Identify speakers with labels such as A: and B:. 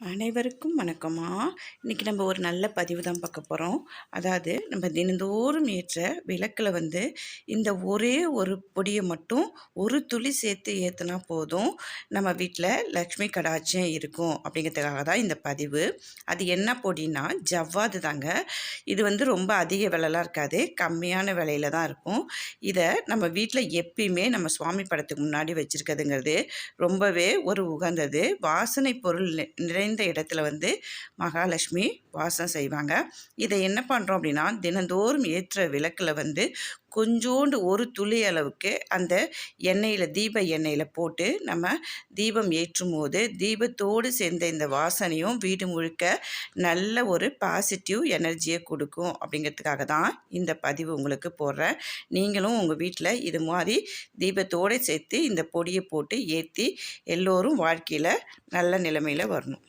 A: அனைவருக்கும் வணக்கம்மா. இன்றைக்கி நம்ம ஒரு நல்ல பதிவு தான் பார்க்க போகிறோம் அதாவது நம்ம தினந்தோறும் ஏற்ற விளக்கில் வந்து இந்த ஒரே ஒரு பொடியை மட்டும் ஒரு துளி சேர்த்து ஏற்றுனா போதும். நம்ம வீட்டில் லக்ஷ்மி கடாட்சியம் இருக்கும் அப்படிங்கிறதுக்காக தான் இந்த பதிவு. அது என்ன பொடினா ஜவ்வாது தாங்க. இது வந்து ரொம்ப அதிக விலைலாம் இருக்காது. கம்மியான விலையில தான் இருக்கும். இதை நம்ம வீட்டில் எப்பயுமே நம்ம சுவாமி படத்துக்கு முன்னாடி வச்சுருக்கிறதுங்கிறது ரொம்பவே ஒரு உகந்தது. வாசனை பொருள் நிறைய நிறைந்த இடத்துல வந்து மகாலட்சுமி வாசம் செய்வாங்க. இதை என்ன பண்ணுறோம் அப்படின்னா தினந்தோறும் ஏற்ற விளக்கில் வந்து கொஞ்சோண்டு ஒரு துளி அளவுக்கு அந்த எண்ணெயில் தீப எண்ணெயில் போட்டு நம்ம தீபம் ஏற்றும் போது தீபத்தோடு சேர்ந்த இந்த வாசனையும் வீடு முழுக்க நல்ல ஒரு பாசிட்டிவ் எனர்ஜியை கொடுக்கும் அப்படிங்கிறதுக்காக தான் இந்த பதிவு உங்களுக்கு போடுறேன். நீங்களும் உங்கள் வீட்டில் இது மாதிரி தீபத்தோடு சேர்த்து இந்த பொடியை போட்டு ஏற்றி எல்லோரும் வாழ்க்கையில் நல்ல நிலைமையில் வரணும்.